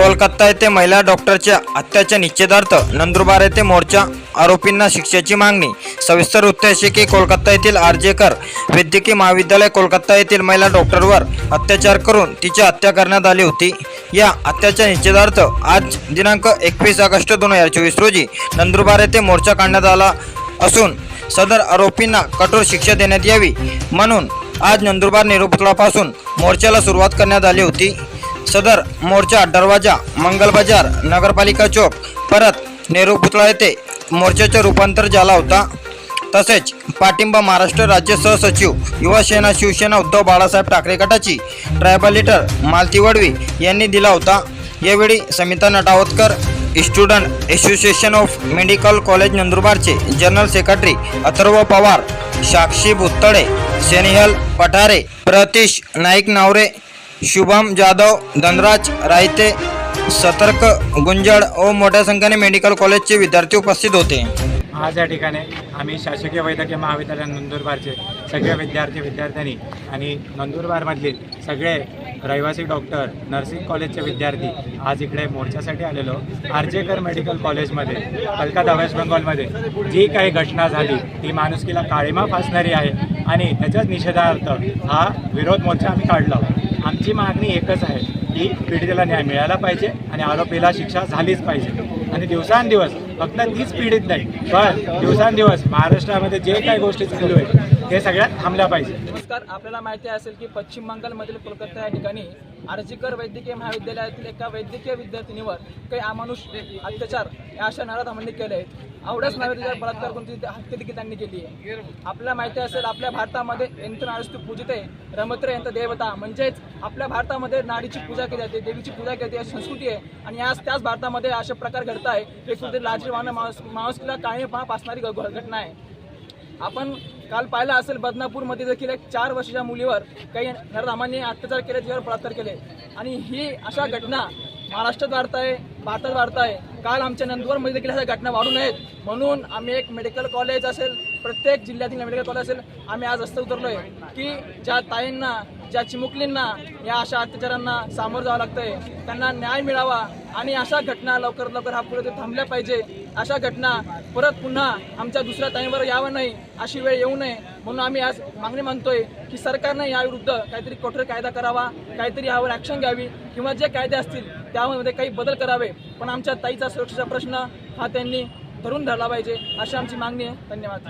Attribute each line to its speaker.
Speaker 1: कोलकाता येथे महिला डॉक्टरच्या हत्याच्या निश्चितार्थ नंदुरबार येथे मोर्चा आरोपींना शिक्षेची मागणी. सविस्तर वृत्त असे की कोलकाता येथील आरजेकर वैद्यकीय महाविद्यालय कोलकाता येथील महिला डॉक्टरवर अत्याचार करून तिची हत्या करण्यात आली होती. या हत्याच्या निश्चितार्थ आज दिनांक एकवीस ऑगस्ट दोन हजार चोवीस रोजी नंदुरबार येथे मोर्चा काढण्यात आला असून सदर आरोपींना कठोर शिक्षा देण्यात यावी म्हणून आज नंदुरबार निरुपतळापासून मोर्चाला सुरुवात करण्यात आली होती. सदर मोर्चा दरवाजा मंगल बाजार नगरपालिका चौक परत नेहरू पुतळा येथे मोर्चाचे रूपांतर झाला होता. तसेच पाठिंबा महाराष्ट्र राज्य सहसचिव युवा सेना शिवसेना उद्धव बाळासाहेब ठाकरे गटाची ट्रायबल लीडर मालती वडवी यांनी दिला होता. यावेळी Samita Natavatkar student association of medical college नंदुरबारचे general secretary Atharva Pawar Sakshi Bhuttade Snehal Pathare Pratish Naik Navare Shubham Jadhav Dhanraj Raite Satark गुंजड व मोठ्या संख्येने मेडिकल कॉलेजचे विद्यार्थी उपस्थित होते.
Speaker 2: आज या ठिकाणी आम्ही शासकीय वैद्यकीय महाविद्यालय नंदुरबारचे सगळे विद्यार्थी विद्यार्थ्यांनी आणि नंदुरबारमधले सगळे रहिवासी डॉक्टर नर्सिंग कॉलेजचे विद्यार्थी आज इकडे मोर्चासाठी आलेलो. आर्जेकर मेडिकल कॉलेजमध्ये कलकत्ता वेस्ट बंगालमध्ये जी काही घटना झाली ती माणुसकीला काळीमा फासणारी आहे आणि त्याच्याच निषेधार्थ हा विरोध मोर्चा आम्ही काढला. आमची मागणी एकच आहे की पीडितेला न्याय मिळाला पाहिजे आणि आरोपीला शिक्षा झालीच पाहिजे. आणि दिवसांदिवस फक्त तीच पीडित नाही पण दिवसांदिवस महाराष्ट्रामध्ये जे काही गोष्टी चालू आहेत ते सगळ्यात थांबल्या पाहिजे.
Speaker 3: नमस्कार. आपल्याला माहिती असेल की पश्चिम बंगालमधील कोलकाता या ठिकाणी आर्जीकर वैद्यकीय महाविद्यालयातील एका वैद्यकीय विद्यार्थिनीवर काही अमानुष अत्याचार या अशा नराधमांनी केले आहेत. आवडच नव्हे त्याच्यावर बलात्कार करून तिथे हत्या देखील त्यांनी केली आहे. आपल्याला माहिती असेल आपल्या भारतामध्ये यंत्र नारस्तू पूजते रमत्र यंत्र देवता. म्हणजेच आपल्या भारतामध्ये नाडीची पूजा केली जाते देवीची पूजा केली जाते संस्कृती आहे. आणि आज त्याच भारतामध्ये असे प्रकार घडत आहे हे म्हणजे सुद्धा लाजीवानं माणूस माणुसकीला काही पासणारी असणारी घटना आहे. आपण काल पाहिलं असेल बदनापूरमध्ये देखील एक चार वर्षाच्या मुलीवर काही नरधामांनी अत्याचार केले तिच्यावर बलात्कार केले. आणि ही अशा घटना महाराष्ट्रात वाढत आहे भारतात वाढत आहे काल आमच्या नंदुरमध्ये देखील अशा घटना वाढू नयेत. म्हणून आम्ही एक मेडिकल कॉलेज असेल प्रत्येक जिल्ह्यातील मेडिकल कॉलेज असेल आम्ही आज रस्ते उतरलोय की ज्या ताईंना ज्या चिमुकलींना या अशा अत्याचारांना सामोरं जावं लागतंय. त्यांना न्याय मिळावा आणि अशा घटना लवकर लवकर हा पुढे थांबल्या पाहिजे. अशा घटना परत पुन्हा आमच्या दुसऱ्या ताईंवर यावं नाही अशी वेळ येऊ नये. म्हणून आम्ही आज मागणी मानतोय की सरकारने याविरुद्ध काहीतरी कठोर कायदा करावा काहीतरी यावर ॲक्शन घ्यावी किंवा जे कायदे असतील त्यामध्ये काही बदल करावे. पण आमच्या ताईचा सुरक्षेचा प्रश्न हा त्यांनी धरून धरला पाहिजे अशी आमची मागणी आहे. धन्यवाद.